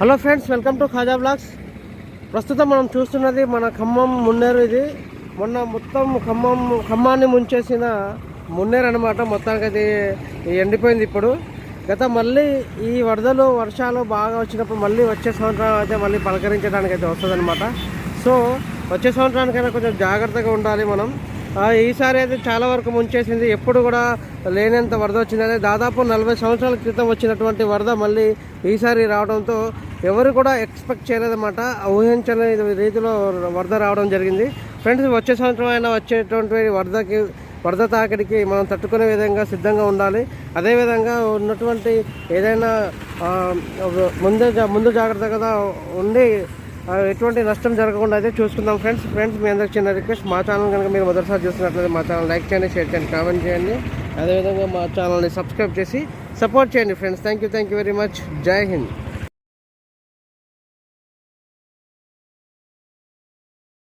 Hello friends welcome to Khaja blogs. ప్రస్తుతం మనం చూస్తున్నది మన ఖమ్మం మున్నేరు ఇది. మొన్న మొత్తం ఖమ్మం ఖమ్మాన్ని ముంచేసిన మున్నేరు అనమాట మొత్తానికి అది ఎండిపోయింది ఇప్పుడు. గత మళ్ళీ ఈ వరదలు వర్షాలు బాగా వచ్చినప్పుడు మళ్ళీ వచ్చే సంవత్సరం అయితే మళ్ళీ పలకరించడానికి అయితే వస్తుంది సో వచ్చే సంవత్సరానికైనా కొంచెం జాగ్రత్తగా ఉండాలి మనం. ఈసారి అయితే చాలా వరకు ముంచేసింది. ఎప్పుడు కూడా లేనంత వరద వచ్చింది. అదే దాదాపు నలభై సంవత్సరాల క్రితం వచ్చినటువంటి వరద మళ్ళీ ఈసారి రావడంతో ఎవరు కూడా ఎక్స్పెక్ట్ చేయలేదన్నమాట. ఊహించని రీతిలో వరద రావడం జరిగింది. ఫ్రెండ్స్ వచ్చే సంవత్సరం అయినా వచ్చేటువంటి వరదకి వరద తాకిడికి మనం తట్టుకునే విధంగా సిద్ధంగా ఉండాలి. అదేవిధంగా ఉన్నటువంటి ఏదైనా ముందు ముందు జాగ్రత్తగా ఉండి ఎటువంటి నష్టం జరగకుండా అయితే చూసుకుందాం. ఫ్రెండ్స్ ఫ్రెండ్స్ మీ అందరికి చిన్న రిక్వెస్ట్ మా ఛానల్ కనుక మీరు మొదటిసారి చూస్తున్నట్లయితే మా ఛానల్ లైక్ చేయండి షేర్ చేయండి కామెంట్ చేయండి. అదేవిధంగా మా ఛానల్ని సబ్స్క్రైబ్ చేసి సపోర్ట్ చేయండి friends. Thank you thank you very much. జై హింద్.